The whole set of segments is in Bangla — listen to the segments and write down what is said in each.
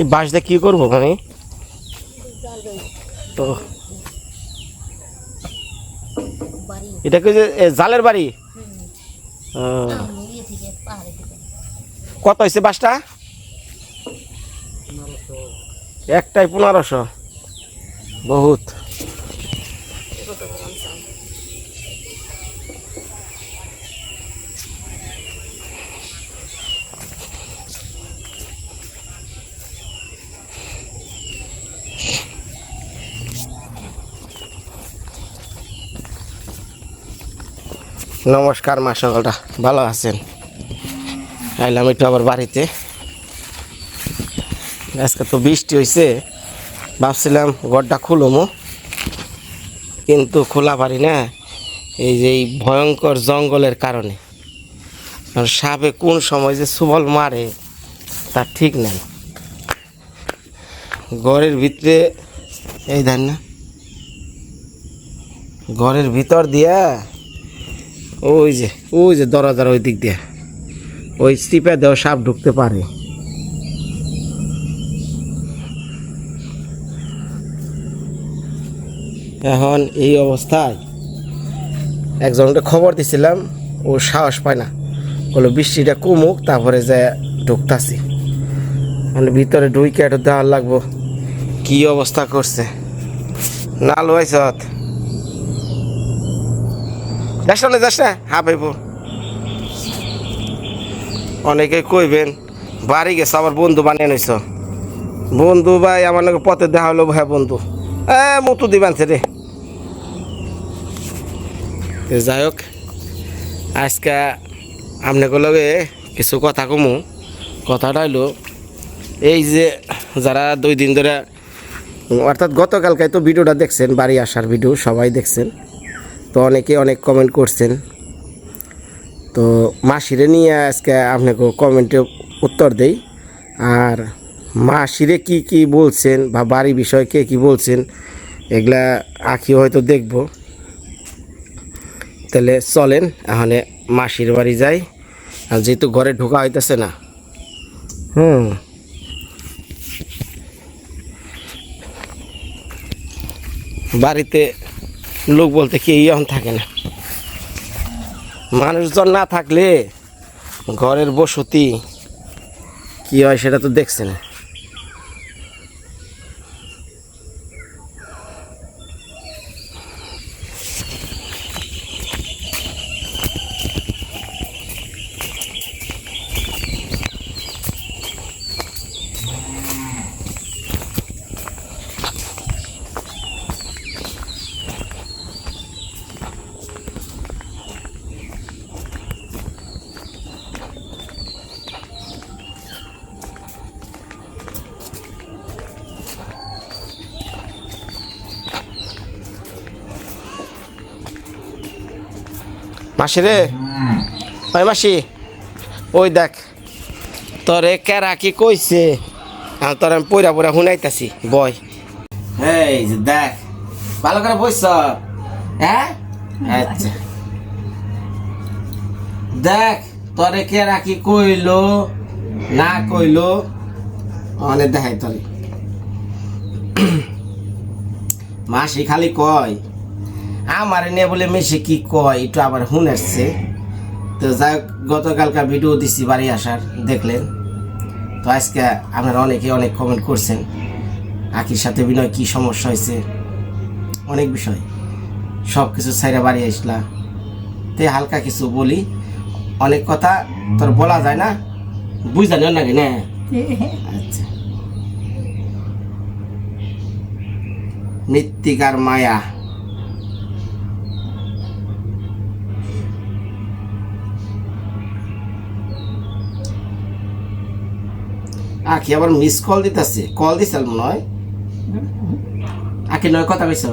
এই বাঁশটা কী করব মানে তো এটাকে যে জালের বাড়ি? কত হয়েছে বাসটা একটাই পনেরোশো। বহুত। নমস্কার, মা সকালটা। ভালো আছেন? আইলাম একটু আবার বাড়িতে। আজকে তো বৃষ্টি হয়েছে ভাবছিলাম ঘরটা খুলমো। কিন্তু খোলা পারি না। এই যে এই ভয়ঙ্কর জঙ্গলের কারণে। সাপে কোন সময় যে সুবল মারে তার ঠিক নেই। ঘরের ভিতরে, এই দেন না। ঘরের ভিতর দিয়া ওই যে ওই যে দরজার ওই দিক দিয়ে। ওই স্টিপে দেওয়া সাপ ঢুকতে পারে। এখন এই অবস্থায় একজনকে খবর দিছিলাম, ও সাহস পায় না। বলো বৃষ্টিটা কমুক, তারপরে যে ঢুকতাছি। মানে ভিতরে ঢুইকে একটু দেওয়ার লাগবো। কি অবস্থা করছে? না লোয়াইছ যাস না যাস না। হা ভাইব অনেকে কইবেন, বাড়ি গেছে, আবার বন্ধু বানিয়ে নিছ। বন্ধু ভাই, আমার নাকি পথে দেখা হলো ভাই বন্ধু। এ, মতো দিবেন রে। যাই হোক, আজকে আপনাকে লগে কিছু কথা কমু। কথাটা হইল, এই যে যারা দুই দিন ধরে, অর্থাৎ গতকালকে তো ভিডিওটা দেখছেন, বাড়ি আসার ভিডিও, সবাই দেখছেন। তো অনেকে অনেক কমেন্ট করছেন। তো মাসিরে নিয়ে আজকে আপনাকে কমেন্টে উত্তর দেই। আর মাসিরে কি কি বলছেন বা বাড়ি বিষয়ে কে কী বলছেন, এগুলা আঁকি হয়তো দেখব। তাহলে চলেন, এখানে মাসির বাড়ি যাই। আর যেহেতু ঘরে ঢোকা হইতেছে না। হুম। বাড়িতে লোক বলতে কেউ এখন থাকে না। মানুষজন না থাকলে ঘরের বসতি কি হয় সেটা তো দেখছেন মাসি রে। ওই মাসি, ওই দেখ, তোরে কেরা কি কইছে? তোর আমি পইরা পইরা শুনাইতাছি, বয়। এই যে দেখ, ভালো করে বইস। হ্যাঁ? আচ্ছা। দেখ, তোরে কি কইলো, না কইলো? অনেক দেখাই তোরে। মাসি খালি কয় আমার নিয়ে বলে মেসে কি কয় একটু আবার শুনেছে। তো যাই হোক, গতকালকার ভিডিও দিচ্ছি বাড়ি আসার দেখলেন। তো আজকে আপনারা অনেকে অনেক কমেন্ট করছেন। আখির সাথে বিনয় কি সমস্যা হয়েছে? অনেক বিষয়। সব কিছু সাইরা বাড়ি আসলা। তে হালকা কিছু বলি। অনেক কথা তোর বলা যায় না? বুঝতে নাকি না? আচ্ছা। মৃত্তিকার মায়া। আখি আবার মিস কল দিতেছে। কল দিছিল মনে হয় আখি নয়, কথা কইছ?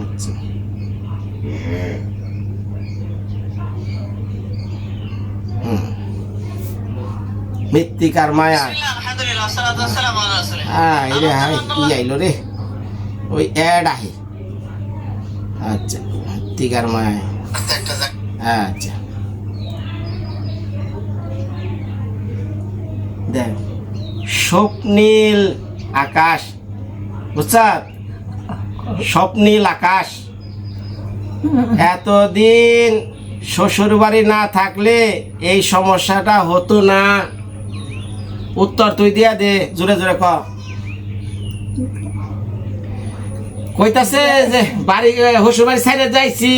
আচ্ছা। মৃত্তিকার মায়া। হাই কি ওই আহে আচ্ছা মৃত্তিকার মায়া। আচ্ছা। দেখ, স্বপ্নীল আকাশ বুঝছাত স্বপ্নীল আকাশ। এতদিন শ্বশুর বাড়ি না থাকলে এই সমস্যাটা হতো না। উত্তর তুই দিয়া দে, জোরে জোরে ক। কইতাছে যে বাড়ি শ্বশুর বাড়ি সাইডে যাইছি,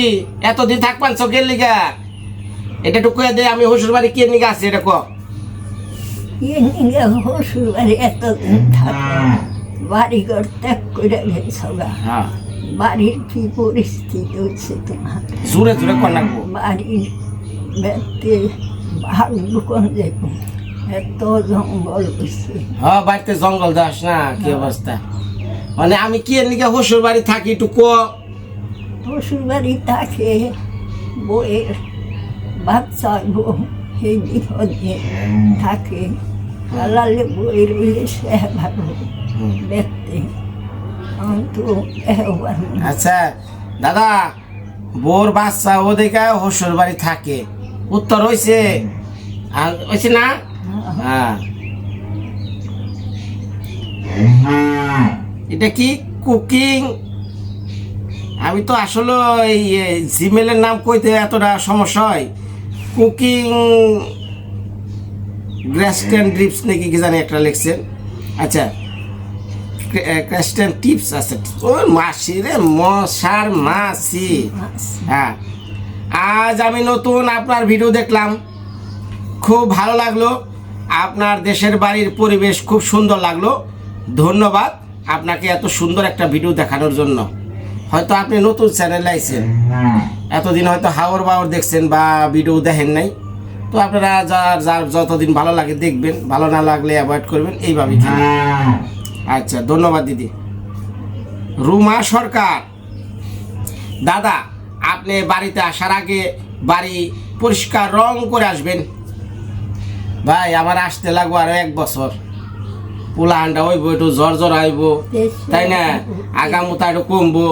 এতদিন থাকবান চোখের লিগা। এটা একটু কয়ে দে, আমি শ্বশুর বাড়ি কে নিগা আছি, এটা ক। শ্বশুর বাড়ি এতদিন থাকে বাড়ি ঘর ত্যাগ করে গেছ গা হ্যাঁ। বাড়ির কি পরিস্থিতি হচ্ছে তোমার? জোরে জোরে কর বাড়ির ব্যক্তি ভাগ্যকন যাইব এত জঙ্গল হয়েছে হ্যাঁ বাড়িতে জঙ্গল যাস না কি অবস্থা? মানে আমি কি নিকে শ্বশুর বাড়ি থাকি একটু ক? শ্বশুর বাড়ি থাকে বইয়ের বাচ্চা বউ। সেই বিপদে থাকে। আলালে বই রইলে সে ভালো আমি তো আচ্ছা দাদা, বোর বাচ্চা ও দেখে শ্বশুর বাড়ি থাকে। উত্তর হয়েছে আর হয়েছে না? হ্যাঁ। এটা কি কুকিং? আমি তো আসলে এই জিমেলের নাম কইতে এতটা সমস্যা হয়। কুকিং গ্রাস্টেন ড্রিপস নাকি কি জানি একটা লিখছেন আচ্ছা ক্রাস্টেন টিপস আছে। ও মাসি রে মশার মাসি। হ্যাঁ। আজ আমি নতুন আপনার ভিডিও দেখলাম। খুব ভালো লাগল। আপনার দেশের বাড়ির পরিবেশ খুব সুন্দর লাগল। ধন্যবাদ আপনাকে এত সুন্দর একটা ভিডিও দেখানোর জন্য। হয়তো আপনি নতুন চ্যানেল আইছেন। এতদিন হয়তো হাওর বাওর দেখছেন বা ভিডিও দেখেন নাই। তো আপনারা যার যার যতদিন ভালো লাগে দেখবেন ভালো না লাগলে অ্যাভয়েড করবেন এইভাবেই খেলে। আচ্ছা ধন্যবাদ দিদি। রুমা সরকার। দাদা আপনি বাড়িতে আসার আগে বাড়ি পরিষ্কার রং করে আসবেন। ভাই আমার আসতে লাগবো আরও এক বছর। পোলা আন্ডা হইব একটু জ্বর জ্বর আইব তাই না? আগামুতা একটু কমবো।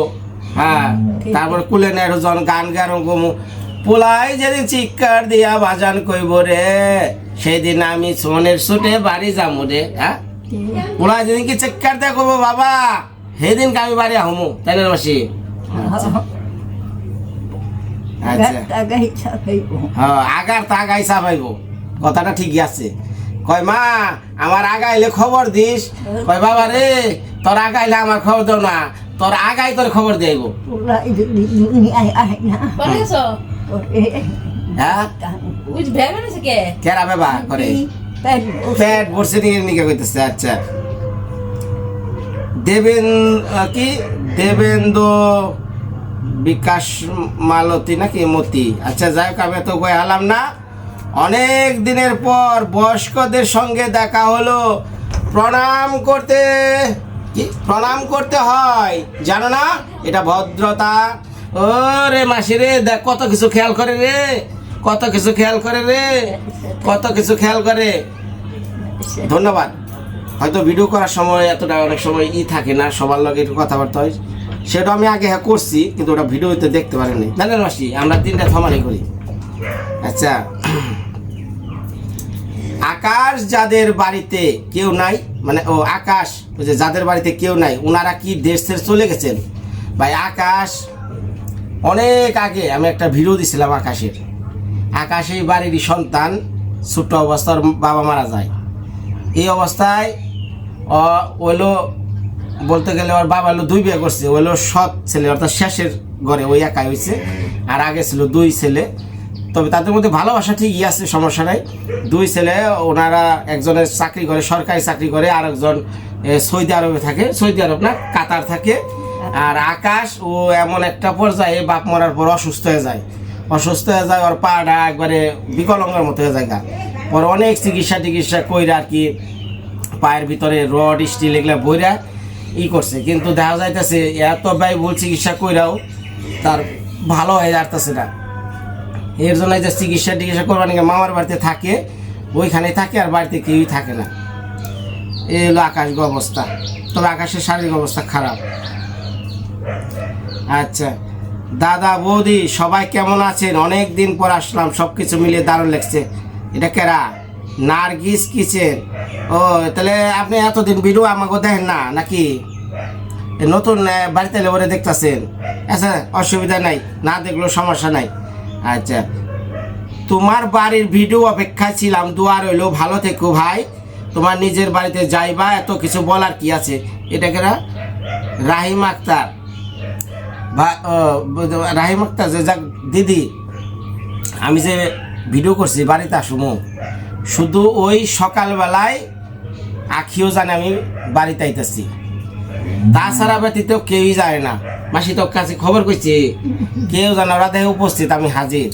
হ্যাঁ তারপর কুলে না জন গান গান কমু পোলাই যেদিন চিৎকার দিয়া বাজান কইব রে সেদিন আমি সোনের ছুটে বাড়ি যাব রে হ্যাঁ? পোলা যেদিন কি চিৎকার দিয়া করব বাবা সেদিন আমি বাড়ি আহমু তাই না মাসি? আচ্ছা। হ্যাঁ আগার তা আগাইসা পাইব কথাটা ঠিকই আছে। কয় মা আমার আগাইলে খবর দিস। কয় বাবা রে তোর আগাইলে আমার খবর দাও না। তোর আগাই তোর খবর দেব। করে হ্যাঁ? বেবা করে পেট বসে নিয়ে নিকে কইতেছে আচ্ছা। দেবেন কি? দেবেন্দ্র বিকাশ মালতী নাকি মতি? আচ্ছা যাই হোক আমি তো কই হালাম না। অনেক দিনের পর বয়স্কদের সঙ্গে দেখা হলো। প্রণাম করতে। প্রণাম করতে হয়। জানো না? এটা ভদ্রতা। ও রে মাসি রে, দেখ কত কিছু খেয়াল করে রে। কত কিছু খেয়াল করে রে। কত কিছু খেয়াল করে। ধন্যবাদ। হয়তো ভিডিও করার সময় এতটা অনেক সময় ই থাকে না, সবার লগে একটু কথাবার্তা হয়। সেটা আমি আগে হ্যাঁ করছি, কিন্তু ওটা ভিডিওতে দেখতে পারেনি। জানেন মাসি, আমরা তিনটা থমারি করি। আচ্ছা। আকাশ যাদের বাড়িতে কেউ নাই মানে ও আকাশ যে যাদের বাড়িতে কেউ নাই ওনারা কি দেশ ছেড়ে চলে গেছেন? ভাই, আকাশ, অনেক আগে আমি একটা ভিডিও দিছিলাম আকাশের। আকাশ এই বাড়িরই সন্তান, ছোট্ট অবস্থার বাবা মারা যায়। এই অবস্থায় ওইলো বলতে গেলে ওর বাবা হলো দুই বিয়ে করছে ওইলো সৎ ছেলে, অর্থাৎ শেষের ঘরে ওই একাই হয়েছে আর আগে ছিল দুই ছেলে। তবে তাদের মধ্যে ভালোবাসা ঠিকই আছে, সমস্যা নাই। দুই ছেলে, ওনারা একজনের চাকরি করে, সরকারি চাকরি করে আর একজন সৌদি আরবে থাকে। সৌদি আরব না, কাতার থাকে। আর আকাশ, ও এমন একটা পর্যায়ে বাপ মরার পর অসুস্থ হয়ে যায়। অসুস্থ হয়ে যায়, ওর পাটা একবারে বিকলঙ্গের মতো হয়ে যায়। পরে অনেক চিকিৎসা টিকিৎসা কইরা আর কি পায়ের ভিতরে রড, স্টিল এগুলা বইরা ই করছে। কিন্তু দেখা যাইতেছে, এত ব্যয়বহুল চিকিৎসা কইরাও তার ভালো হয়ে যাচ্ছে না। এর জন্য যে চিকিৎসা টিকিৎসা করবার নাকি মামার বাড়িতে থাকে ওইখানে থাকে আর বাড়িতে কেউই থাকে না। এই হলো আকাশ অবস্থা। তবে আকাশের শারীরিক অবস্থা খারাপ। আচ্ছা দাদা, বৌদি, সবাই কেমন আছেন? অনেক দিন পর আসলাম সব কিছু মিলিয়ে দারুণ লাগছে। এটা কেরা নার্গিস কিচেন। ও, তাহলে আপনি এতদিন ভিডিও আমাকে দেখেন না, নাকি? নতুন বাড়িতে এলে ওরে দেখতেছেন। আচ্ছা অসুবিধা নাই, না দেখলেও সমস্যা নাই। আচ্ছা। তোমার বাড়ির ভিডিও অপেক্ষায় ছিলাম দুয়ার হইল ভালো থেকো ভাই। তোমার নিজের বাড়িতে যাইবা, এত কিছু বলার কি আছে? এটা কেনা? রাহিম আক্তার। রাহিম আক্তার, যে যাক, দিদি, আমি যে ভিডিও করছি, বাড়িতে আসুমো। শুধু ওই সকালবেলায় আখিও জানে আমি বাড়িতে আইতেছি। তাছাড়া ব্যতীত কেউই যায় না। মাসি তোর কাছে খবর কইছি, কেউ জানে ওরা দেখে উপস্থিত, আমি হাজির।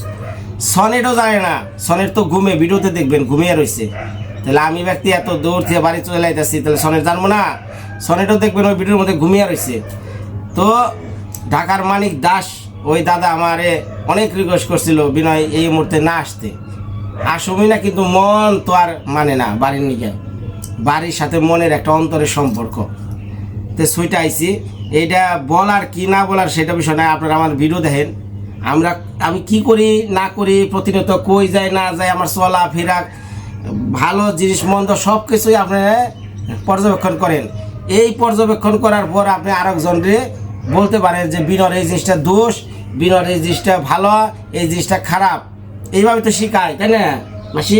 সনেটও জানে না, সনেট তো ঘুমে ভিডিওতে দেখবেন, ঘুমিয়ে রয়েছে তাহলে আমি ব্যক্তি এত দূর থেকে বাড়ি চলে আইতেছি তাহলে সনেট জানব না? সনেটও দেখবেন ওই ভিডিওর মধ্যে ঘুমিয়ে রয়েছে তো ঢাকার মানিক দাস, ওই দাদা আমারে অনেক রিকোয়েস্ট করছিল বিনয় এই মুহূর্তে না আসতে। আসবই না, কিন্তু মন তো আর মানে না, বাড়ির নিকে। বাড়ির সাথে মনের একটা অন্তরের সম্পর্ক। তো সুইটা আইছি। এইটা বলার কি না বলার সেটা বিষয় না আপনারা আমার ভিডিও দেখেন। আমরা আমি কি করি না করি প্রতিনিয়ত কই যায় না যায় আমার চলা ফেরা ভালো জিনিস মন্দ সব কিছুই আপনারা পর্যবেক্ষণ করেন। এই পর্যবেক্ষণ করার পর আপনি আরেকজনরে বলতে পারেন যে বিনর এই জিনিসটা দোষ বিনর এই জিনিসটা ভালো এই জিনিসটা খারাপ। এইভাবে তো শিখায় তাই না? মাসি?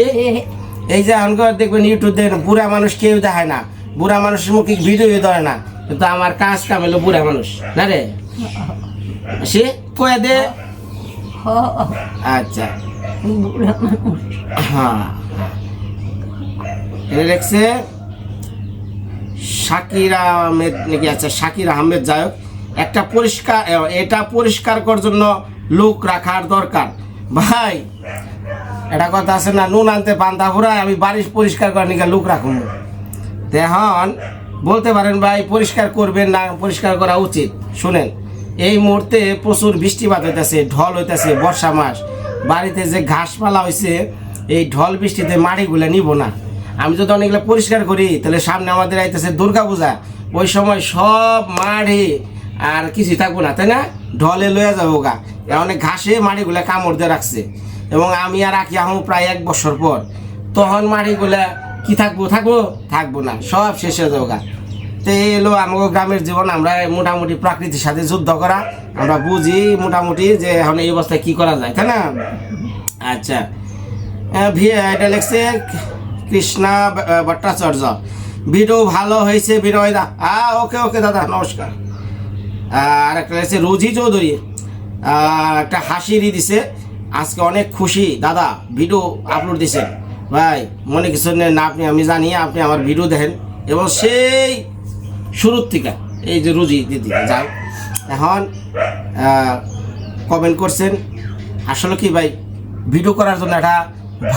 এই যে এখন দেখবেন ইউটিউব দেখেন বুড়া মানুষ কেউ দেখায় না। বুড়া মানুষের মুখে ভিডিও ধরে না। কিন্তু আমার কাজ কাম হলো বুড়া মানুষ, না রে? সে কয়ে দে। আচ্ছা। হ্যাঁ। লিখছে, শাকির আহমেদ নাকি আচ্ছা শাকির আহমেদ যাই হোক, একটা পরিষ্কার এটা পরিষ্কার করার জন্য লোক রাখার দরকার। ভাই এটা কথা আছে না, নুন আনতে পান্তা ফুরায় আমি বাড়ি পরিষ্কার করার নিকে লোক রাখুন এখন বলতে পারেন ভাই, পরিষ্কার করবেন না, পরিষ্কার করা উচিত। শুনেন, এই মুহূর্তে প্রচুর বৃষ্টিপাত হইতেছে ঢল হইতেছে বর্ষা মাস। বাড়িতে যে ঘাসপালা হয়েছে এই ঢল বৃষ্টিতে মাটিগুলো নিব না। আমি যদি অনেকগুলো পরিষ্কার করি, তাহলে সামনে আমাদের আইতেছে দুর্গা পূজা। ওই সময় সব মাঠে আর কিছুই থাকব না, তাই না? ঢলে লয়ে যাব গা। অনেক ঘাসে মাটিগুলা কামড় দিয়ে রাখছে। এবং আমি আর রাখি আহম প্রায় এক বছর পর। তখন মাটিগুলা কি থাকব থাকব? থাকব না, সব শেষ হয়ে যাব তো এলো আমাকে গ্রামের জীবন, আমরা মোটামুটি প্রাকৃতির সাথে যুদ্ধ করা। আমরা বুঝি মোটামুটি যে এখন এই অবস্থায় কি করা যায়, তাই না? আচ্ছা। এটা লিখছে কৃষ্ণা ভট্টাচার্য। ভিডিও ভালো হয়েছে বিনয় দা আ, ওকে ওকে, দাদা, নমস্কার। আর একটা লিখছে রোজি চৌধুরী। একটা হাসিরই দিছে। আজকে অনেক খুশি, দাদা, ভিডিও আপলোড দিছেন ভাই মনে কিছু না আপনি আমি জানি আপনি আমার ভিডিও দেখেন। এবং সেই শুরুর থেকে এই যে রুজি দিদি যাই। এখন কমেন্ট করছেন আসলে কি ভাই ভিডিও করার জন্য একটা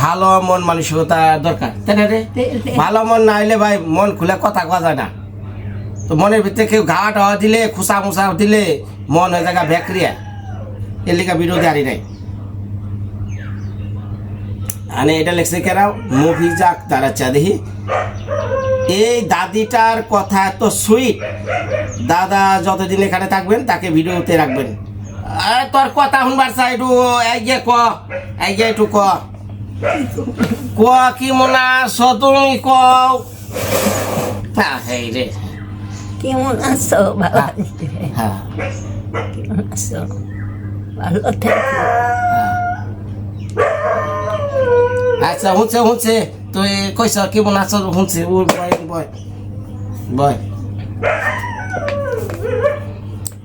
ভালো মন মানসিকতা দরকার তাই না রে? ভালো মন না হইলে ভাই মন খুলে কথা কওয়া যায় না। তো মনের ভিতরে কেউ ঘা টাওয়া দিলে খুসা মুসা দিলে মন হয়ে জায়গা ব্যাকরিয়া। এর লিখা ভিডিও দেয়ারি নাই। আনে এটা লেখছে কেন মুভি যাক তারা চা দেখি। এই দাদিটার কথা এত সুইট দাদা যতদিন এখানে থাকবেন তাকে ভিডিওতে রাখবেন। তোর কথা শুনবার চাই একটু এগিয়ে ক এগিয়ে একটু ক। ক কি মনে তুমি হ্যাঁ হেই রে। কেমন আছো বাবা হ্যাঁ কেমন আছো ভালো থেকো। আচ্ছা হুঁচে হুঁচে তুই কইস কেমন আছো? হুঁচে ও বয় বয়। বয়।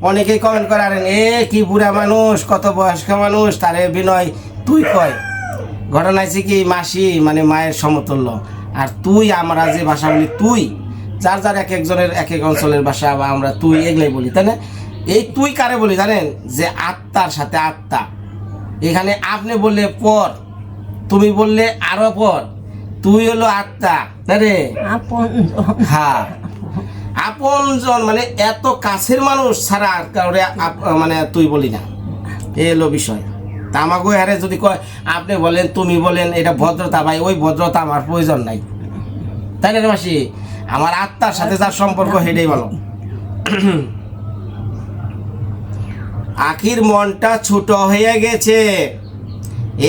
অনেকেই কমেন্ট করারেন এ, কি বুড়া মানুষ, কত বয়স্ক মানুষ, তারে বিনয়, তুই কয়? ঘটনা হয়েছে কি, মাসি মানে মায়ের সমতুল্য। আর তুই, আমরা যে ভাষা বলি তুই, যার যার এক একজনের এক এক অঞ্চলের ভাষা, বা আমরা তুই এগুলাই বলি, তাই না? এই তুই কারে বলি জানেন? যে আত্মার সাথে আত্মা। এখানে আপনি বললে পর। তুমি বললে আরও পর তুই হলো আত্মা তাই রে? আপন হ্যাঁ। আপনজন মানে এত কাছের মানুষ ছাড়া আর কাউরে মানে তুই বলি না। এই হলো বিষয়। তা আমাকে হারে যদি কয় আপনি বলেন তুমি বলেন এটা ভদ্রতা ভাই ওই ভদ্রতা আমার প্রয়োজন নাই। তাই না মাসি? আমার আত্মার সাথে যার সম্পর্ক হেডেই ভালো। আখির মনটা ছোট হয়ে গেছে।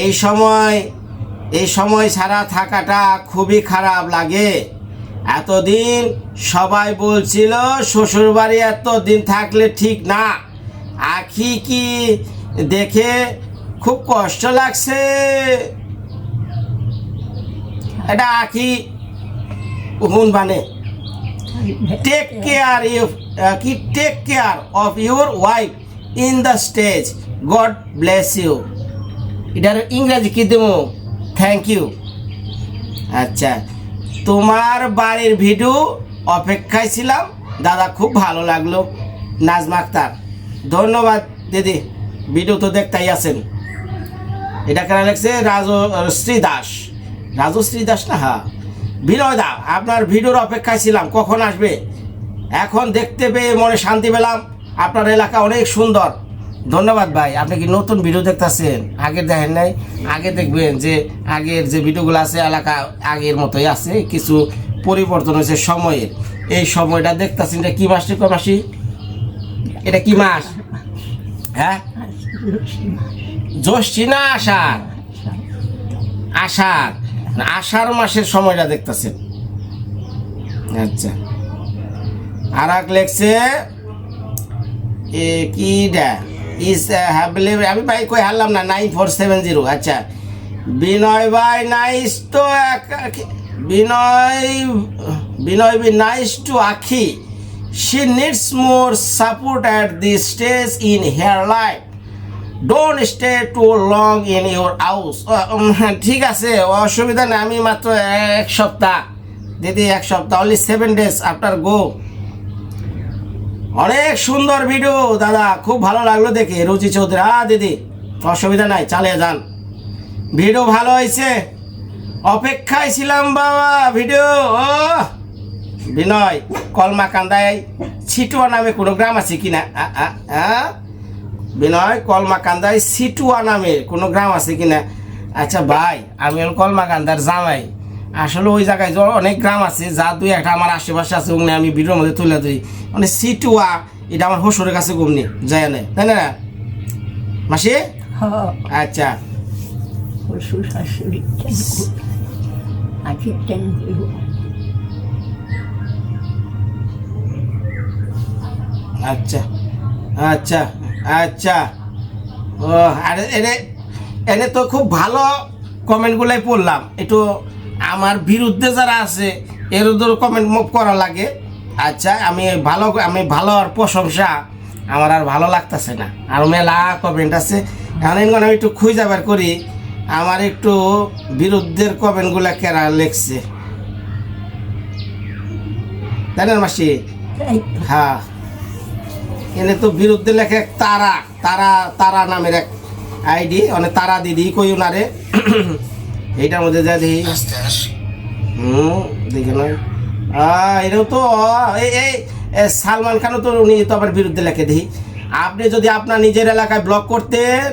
এই সময় এই সময় ছাড়া থাকাটা খুবই খারাপ লাগে। এতদিন সবাই বলছিল, শ্বশুরবাড়ি এতদিন থাকলে ঠিক না। আখি কি দেখে খুব কষ্ট লাগছে। এটা আখি হুন বানে। টেক কেয়ার ইউ কি? Take care of your wife in the stage God bless you এটার ইংরেজি কি দেবো? থ্যাংক ইউ আচ্ছা তোমার বাড়ির ভিডিও অপেক্ষায় ছিলাম। দাদা খুব ভালো লাগল, নাজমা আক্তার। ধন্যবাদ, দিদি। ভিডিও তো দেখতেই আছেন। এটা কেন লাগছে রাজশ্রী দাস। রাজশ্রী দাস না? হ্যাঁ। বিনয় দা, আপনার ভিডিওর অপেক্ষায় ছিলাম। কখন আসবে? এখন দেখতে পেয়ে মনে শান্তি পেলাম। আপনার এলাকা অনেক সুন্দর। ধন্যবাদ ভাই, আপনি কি নতুন ভিডিও দেখতেছেন? আগে দেখেন নাই? আগে দেখবেন যে আগের যে ভিডিওগুলো আছে, এলাকা আগের মতোই আছে, কিছু পরিবর্তন হয়েছে সময়ের। এই সময়টা দেখতেছেন এটা কি মাসটি কয় মাসি? এটা কি মাস? হ্যাঁ? জ্যৈষ্ঠী না আষাঢ়? আষাঢ়। আষাঢ় মাসের সময়টা দেখতেছেন। আচ্ছা। আর এক লেখছে, এ কি ডা ইস হ্যাবলে আমি ভাই কই হারলাম না? নাইন ফোর সেভেন জিরো আচ্ছা। বিনয় ভাই নাইস তো Binoy Binoy B nice to Akhi. She needs more support at the stage in her life don't stay too long in your house ঠিক আছে, অসুবিধা নেই। আমি মাত্র এক সপ্তাহ। দিদি, এক সপ্তাহ only seven days after go অনেক সুন্দর ভিডিও দাদা। খুব ভালো লাগল দেখে, রুচি চৌধুরী। হ্যাঁ দিদি, অসুবিধা নাই, চালিয়ে যান। ভিডিও ভালো হয়েছে। অপেক্ষায় ছিলাম বাবা ভিডিও ও, বিনয় কলমা কান্দায় ছিটুয়া নামে কোনো গ্রাম আছে কি না? বিনয়, কলমাকান্দায় সিটুয়া নামের কোনো গ্রাম আছে কি না আচ্ছা ভাই, আমি কলমা কান্দার জামাই। আসলে ওই জায়গায় অনেক গ্রাম আছে যা দুই একটা আমার আশেপাশে আছে ওখানে আমি ভিডিওর মধ্যে তুলে দিই মানে সিটুয়া এটা আমার হসুরের কাছে ঘুমনি যায় না তাই না? মাসি? আচ্ছা। শ্বশুর শাশুড়ি আজকে ট্রেন আচ্ছা আচ্ছা আচ্ছা। ও আরে এনে এনে তো খুব ভালো কমেন্টগুলাই পড়লাম। একটু আমার বিরুদ্ধে যারা আছে এর ওদের কমেন্ট মুভ করা লাগে। আচ্ছা আমি ভালো আমি ভালো আর প্রশংসা আমার আর ভালো লাগতেছে না। আর মেলা কমেন্ট আছে। এখন এগুলো আমি একটু খুঁজে বের করি, আমার একটু বিরুদ্ধের কমেন্টগুলা কেরা লেখছে? তাই না মাসি? হ্যাঁ। এনে তো বিরুদ্ধে লেখে তারা তারা তারা নামের এক আইডি মানে তারা দিদি কই উনারে এইটার মধ্যে যা দেখি। হুম দেখে নয় এটাও তো এই এই সালমান খানও তো উনি তো আবার বিরুদ্ধে লেখে দেখি। আপনি যদি আপনার নিজের এলাকায় ব্লগ করতেন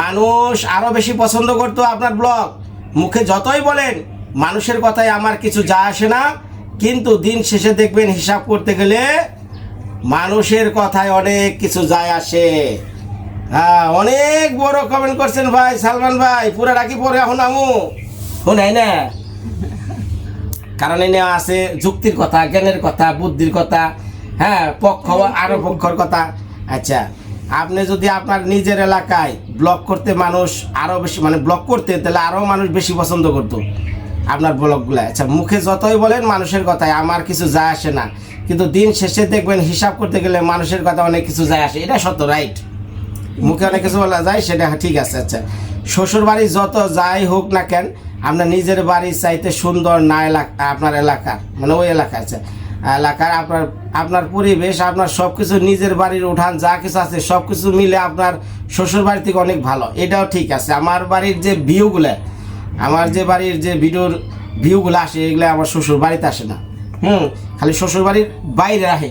মানুষ আরও বেশি পছন্দ করতো আপনার ব্লগ মুখে যতই বলেন মানুষের কথায় আমার কিছু যা আসে না কিন্তু দিন শেষে দেখবেন হিসাব করতে গেলে মানুষের কথায় অনেক কিছু যায় আসে। হ্যাঁ অনেক বড় কমেন্ট করছেন ভাই, সালমান ভাই, পুরা রাখি পরে এখন আমু। শোনাই না? কারণ এনে আছে যুক্তির কথা, জ্ঞানের কথা, বুদ্ধির কথা হ্যাঁ পক্ষ আরও পক্ষর কথা। আচ্ছা আপনি যদি আপনার নিজের এলাকায় ব্লক করতে মানুষ আরও বেশি মানে ব্লক করতে, তাহলে আরও মানুষ বেশি পছন্দ করতো আপনার ব্লগগুলো আচ্ছা মুখে যতই বলেন মানুষের কথায়, আমার কিছু যায় আসে না। কিন্তু দিন শেষে দেখবেন হিসাব করতে গেলে মানুষের কথা অনেক কিছু যায় আসে। এটা সত্য রাইট মুখে অনেক কিছু বলা যায়, সেটা ঠিক আছে আচ্ছা। শ্বশুর বাড়ি যত যাই হোক না কেন, আপনার নিজের বাড়ির চাইতে সুন্দর না এলাকা আপনার এলাকার মানে ওই এলাকা আছে। এলাকার আপনার আপনার পরিবেশ, আপনার সব কিছু নিজের বাড়ির উঠান, যা কিছু আছে সব কিছু মিলে আপনার শ্বশুর বাড়ি থেকে অনেক ভালো। এটাও ঠিক আছে। আমার বাড়ির যে ভিউগুলো, আমার যে বাড়ির যে ভিডিওর ভিউগুলো আসে, এগুলো আমার শ্বশুর বাড়িতে আসে না। হুম, খালি শ্বশুর বাড়ির বাইরে রাখে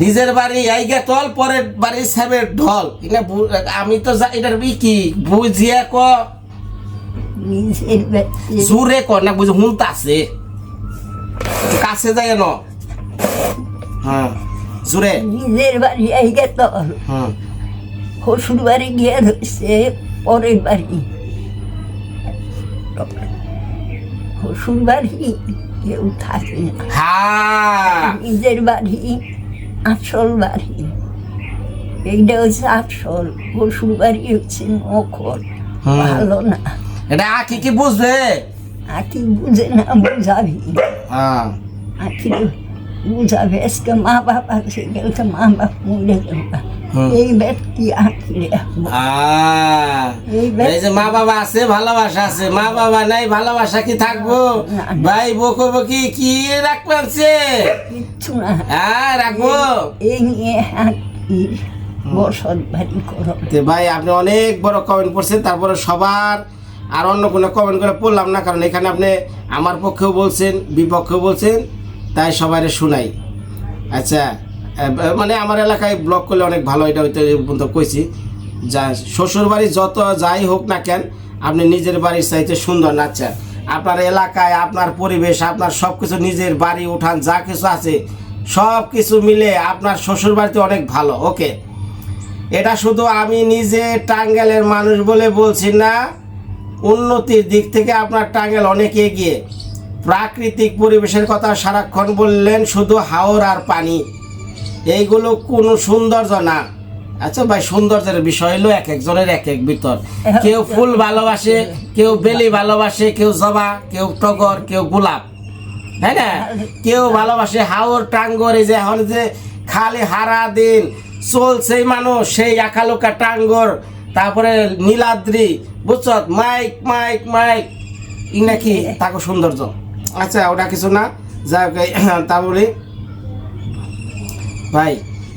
নিজের বাড়ি এই গে তল পরের বাড়ি সেভেন ঢল। এটা আমি তো এটার বি কি? বুঝিয়া ক? জুরে ক না বুঝে হুনতা আছে কাছে যায় ন। হ্যাঁ জুরে। নিজের বাড়ি এই গেত হুম শ্বশুর বাড়ি গিয়ে রয়েছে পরের বাড়ি। শ্বশুর বাড়ি কেউ থাকে না। হ্যাঁ। নিজের বাড়ি আসল বাড়ি এইটা হচ্ছে আসল। পশুর বাড়ি হচ্ছে নকল ভালো না। এটা আকি কি বুঝবে আকি বুঝে না বুঝাবি। হ্যাঁ। আকি বুঝাবে আজকে মা বাপ আছে কালকে মা বাপ মরে গেল এই ব্যক্তি এই যে মা বাবা আছে ভালোবাসা আছে মা বাবা নাই ভালোবাসা কি থাকব। ভাই বকো বকি কি সে কিচ্ছু না হ্যাঁ রাখব এই নিয়ে আঁকি বসত বাড়ি করো ভাই আপনি অনেক বড় কমেন্ট করছেন তারপরে সবার আর অন্য কোনো কমেন্ট করে পড়লাম না কারণ এখানে আপনি আমার পক্ষেও বলছেন বিপক্ষেও বলছেন তাই সবাই শুনাই। আচ্ছা মানে আমার এলাকায় ব্লক করলে অনেক ভালো, এটা হইতে পর্যন্ত কইছি। যা শ্বশুর বাড়ি যত যাই হোক না কেন, আপনি নিজের বাড়ির চাইতে সুন্দর আচ্ছা। আপনার এলাকায়, আপনার পরিবেশ, আপনার সব কিছু নিজের বাড়ি, উঠান, যা কিছু আছে সব কিছু মিলে আপনার শ্বশুর বাড়িতে অনেক ভালো, ওকে? এটা শুধু আমি নিজে টাঙ্গেলের মানুষ বলে বলছি না, উন্নতির দিক থেকে আপনার টাঙ্গেল অনেক এগিয়ে। প্রাকৃতিক পরিবেশের কথা সারাক্ষণ বললেন শুধু হাওর আর পানি। এইগুলো কোনো সৌন্দর্য না। আচ্ছা ভাই, সৌন্দর্যের বিষয় হলো এক একজনের এক এক ভিতর। কেউ ফুল ভালোবাসে, কেউ বেলি ভালোবাসে, কেউ জবা, কেউ টগর, কেউ গোলাপ। তাই না? কেউ ভালোবাসে হাওর, টাঙ্গর, এই যে এখন যে খালি হারা দিন চলছে মানুষ, সেই আকালুকা টাঙ্গর, তারপরে নীলাদ্রি, বুঝছ? Mike mike mike. নাকি? তাকে সৌন্দর্য। আচ্ছা ওটা কিছু না। যাই হোক তা বলি ভাই,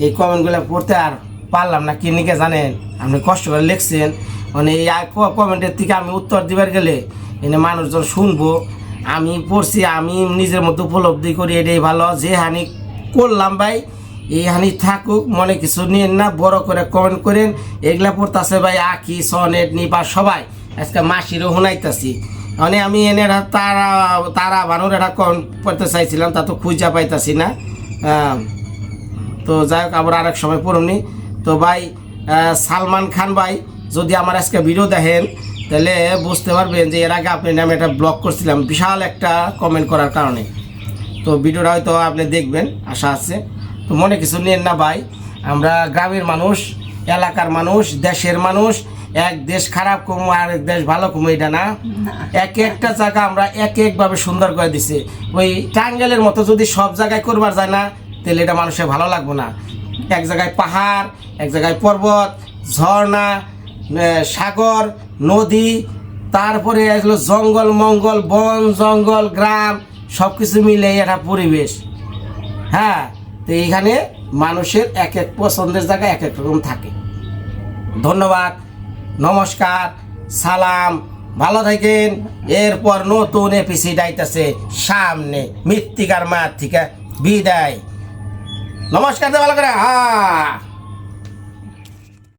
এই কমেন্টগুলো পড়তে আর পারলাম না, কি নিকে জানেন? আপনি কষ্ট করে লিখছেন। মানে এই কমেন্টের থেকে আমি উত্তর দিবার গেলে, এনে মানুষজন শুনব। আমি পড়ছি, আমি নিজের মতো উপলব্ধি করি, এটাই ভালো। যে হানি করলাম ভাই, এই হানি থাকুক, মনে কিছু নিয়েন না, বড় করে কমেন্ট করেন। এগুলা পড়তাছে ভাই, আঁকি, সনেট নিপা সবাই। আজকে মাসিরও শুনাইতাছি। মানে আমি এনে তারা তারা বানুর একটা কমেন্ট করতে চাইছিলাম, তা তো খুঁজা পাইতাছি না। তো যাই হোক, আবার আরেক সময় পড়ুনি। তো ভাই সালমান খান ভাই, যদি আমার আজকে ভিডিও দেখেন, তাহলে বুঝতে পারবেন যে এর আগে আপনি নামে একটা ব্লগ করছিলাম, বিশাল একটা কমেন্ট করার কারণে। তো ভিডিওটা হয়তো আপনি দেখবেন, আশা আছে। তো মনে কিছু নেন না ভাই, আমরা গ্রামের মানুষ, এলাকার মানুষ, দেশের মানুষ এক দেশ খারাপ কমু আর এক দেশ ভালো কমু এটা না? এক একটা জায়গা আমরা এক একভাবে সুন্দর করে দিছি। ওই টাঙ্গেলের মতো যদি সব জায়গায় করবার যায় না তাহলে এটা মানুষের ভালো লাগবে না। এক জায়গায় পাহাড় এক জায়গায় পর্বত ঝর্ণা সাগর নদী তারপরে আসলো জঙ্গল মঙ্গল বন জঙ্গল গ্রাম সব কিছু মিলে একটা পরিবেশ। হ্যাঁ তো এইখানে মানুষের এক এক পছন্দের জায়গায় এক এক রকম থাকে। ধন্যবাদ। নমস্কার, সালাম, ভালো থাকেন। এরপর নতুন এপিসি আইতাছে সামনে, মৃত্তিকার মাঠ থেকে বিদায়। নমস্কার ভালো করে। হ্যাঁ